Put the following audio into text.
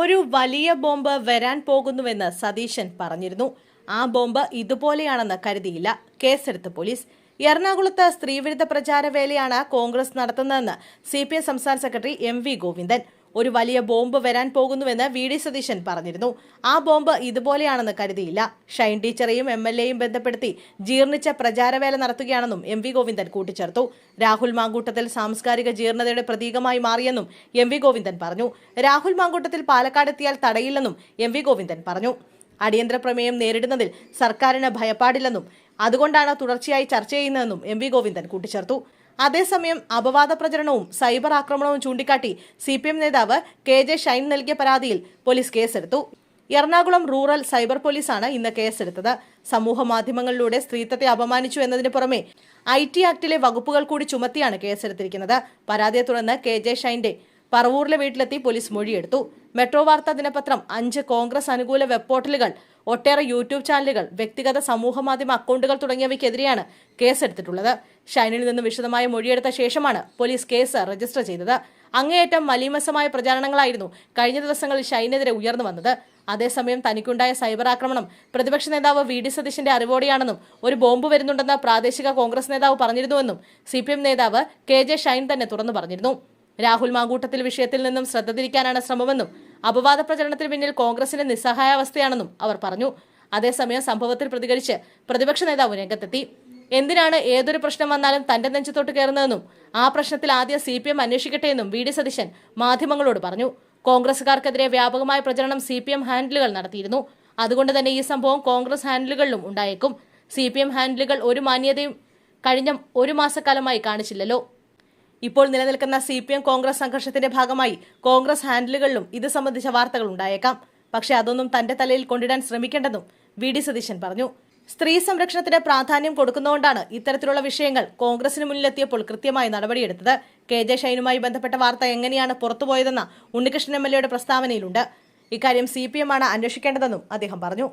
ഒരു വലിയ ബോംബ് വരാൻ പോകുന്നുവെന്ന് സതീശൻ പറഞ്ഞിരുന്നു. ആ ബോംബ് ഇതുപോലെയാണെന്ന് കരുതിയില്ല. കേസെടുത്ത് പോലീസ്. എറണാകുളത്ത് സ്ത്രീവിരുദ്ധ പ്രചാരവേലയാണ് കോൺഗ്രസ് നടത്തുന്നതെന്ന് സി പി എം സംസ്ഥാന സെക്രട്ടറി എം വി ഗോവിന്ദൻ. ഒരു വലിയ ബോംബ് വരാൻ പോകുന്നുവെന്ന് വി ഡി സതീശൻ പറഞ്ഞിരുന്നു. ആ ബോംബ് ഇതുപോലെയാണെന്ന് കരുതിയില്ല. ഷൈൻ ടീച്ചറെയും എം എൽ എയും ബന്ധപ്പെടുത്തി ജീർണിച്ച പ്രചാരവേല നടത്തുകയാണെന്നും എം വി ഗോവിന്ദൻ കൂട്ടിച്ചേർത്തു. രാഹുൽ മാങ്കൂട്ടത്തിൽ സാംസ്കാരിക ജീർണതയുടെ പ്രതീകമായി മാറിയെന്നും എം വി ഗോവിന്ദൻ പറഞ്ഞു. രാഹുൽ മാങ്കൂട്ടത്തിൽ പാലക്കാടെത്തിയാൽ തടയില്ലെന്നും എം വി ഗോവിന്ദൻ പറഞ്ഞു. അടിയന്തര പ്രമേയം നേരിടുന്നതിൽ സർക്കാരിന് ഭയപ്പാടില്ലെന്നും അതുകൊണ്ടാണ് തുടർച്ചയായി ചർച്ച ചെയ്യുന്നതെന്നും എം വി ഗോവിന്ദൻ കൂട്ടിച്ചേർത്തു. അതേസമയം അപവാദ പ്രചരണവും സൈബർ ആക്രമണവും ചൂണ്ടിക്കാട്ടി സി പി എം നേതാവ് കെ ജെ ഷൈൻ നൽകിയ പരാതിയിൽ പോലീസ് കേസെടുത്തു. എറണാകുളം റൂറൽ സൈബർ പോലീസാണ് ഇന്ന് കേസെടുത്തത്. സമൂഹ മാധ്യമങ്ങളിലൂടെ സ്ത്രീത്വത്തെ അപമാനിച്ചു എന്നതിന് പുറമെ ഐ ടി ആക്ടിലെ വകുപ്പുകൾ കൂടി ചുമത്തിയാണ് കേസെടുത്തിരിക്കുന്നത്. പരാതിയെ തുടർന്ന് കെ ജെ ഷൈന്റെ പറവൂരിലെ വീട്ടിലെത്തി പോലീസ് മൊഴിയെടുത്തു. മെട്രോ വാർത്താ ദിനപത്രം അഞ്ച് കോൺഗ്രസ് അനുകൂല വെബ് പോർട്ടലുകൾ ഒട്ടേറെ യൂട്യൂബ് ചാനലുകൾ വ്യക്തിഗത സമൂഹ മാധ്യമ അക്കൗണ്ടുകൾ തുടങ്ങിയവയ്ക്കെതിരെയാണ് കേസെടുത്തിട്ടുള്ളത്. ഷൈനിൽ നിന്ന് വിശദമായ മൊഴിയെടുത്ത ശേഷമാണ് പോലീസ് കേസ് രജിസ്റ്റർ ചെയ്തത്. അങ്ങേയറ്റം മലീമസമായ പ്രചാരണങ്ങളായിരുന്നു കഴിഞ്ഞ ദിവസങ്ങളിൽ ഷൈനെതിരെ ഉയർന്നു വന്നത്. അതേസമയം തനിക്കുണ്ടായ സൈബർ ആക്രമണം പ്രതിപക്ഷ നേതാവ് വി. ഡി. സതീശിന്റെ അറിവോടെയാണെന്നും ഒരു ബോംബ് വരുന്നുണ്ടെന്ന് പ്രാദേശിക കോൺഗ്രസ് നേതാവ് പറഞ്ഞിരുന്നുവെന്നും സി. പി. എം നേതാവ് കെ. ജെ. ഷൈൻ തന്നെ തുറന്നു പറഞ്ഞിരുന്നു. രാഹുൽ മാങ്കൂട്ടത്തിൽ വിഷയത്തിൽ നിന്നും ശ്രദ്ധ തിരിക്കാനാണ് ശ്രമമെന്നും അപവാദ പ്രചരണത്തിന് പിന്നിൽ കോൺഗ്രസിന്റെ നിസ്സഹായാവസ്ഥയാണെന്നും അവർ പറഞ്ഞു. അതേസമയം സംഭവത്തിൽ പ്രതികരിച്ച് പ്രതിപക്ഷ നേതാവ് രംഗത്തെത്തി. എന്തിനാണ് ഏതൊരു പ്രശ്നം വന്നാലും തന്റെ നെഞ്ചത്തോട്ട് കയറുന്നതെന്നും ആ പ്രശ്നത്തിൽ ആദ്യം സി പി എം അന്വേഷിക്കട്ടെ എന്നും വി ഡി സതീശൻ മാധ്യമങ്ങളോട് പറഞ്ഞു. കോൺഗ്രസുകാർക്കെതിരെ വ്യാപകമായ പ്രചരണം സി പി എം ഹാൻഡിലുകൾ നടത്തിയിരുന്നു. അതുകൊണ്ട് തന്നെ ഈ സംഭവം കോൺഗ്രസ് ഹാൻഡിലുകളിലും ഉണ്ടായേക്കും. സി പി എം ഹാൻഡിലുകൾ ഒരു മാന്യതയും കഴിഞ്ഞ ഒരു മാസക്കാലമായി കാണിച്ചില്ലല്ലോ. ഇപ്പോൾ നിലനിൽക്കുന്ന സി പി എം കോൺഗ്രസ് സംഘർഷത്തിന്റെ ഭാഗമായി കോൺഗ്രസ് ഹാൻഡിലുകളിലും ഇത് സംബന്ധിച്ച വാർത്തകൾ ഉണ്ടായേക്കാം പക്ഷെ അതൊന്നും തന്റെ തലയിൽ കൊണ്ടിടാൻ ശ്രമിക്കേണ്ടെന്നും വി ഡി സതീശൻ പറഞ്ഞു. സ്ത്രീ സംരക്ഷണത്തിന് പ്രാധാന്യം കൊടുക്കുന്നതുകൊണ്ടാണ് ഇത്തരത്തിലുള്ള വിഷയങ്ങൾ കോൺഗ്രസിന് മുന്നിലെത്തിയപ്പോൾ കൃത്യമായി നടപടിയെടുത്തത്. കെ ജെ ഷൈനുമായി ബന്ധപ്പെട്ട വാർത്ത എങ്ങനെയാണ് പുറത്തുപോയതെന്ന ഉണ്ണികൃഷ്ണൻ എം എൽ എയുടെ പ്രസ്താവനയിലുണ്ട്. ഇക്കാര്യം സി പി എം ആണ് അന്വേഷിക്കേണ്ടതെന്നും അദ്ദേഹം പറഞ്ഞു.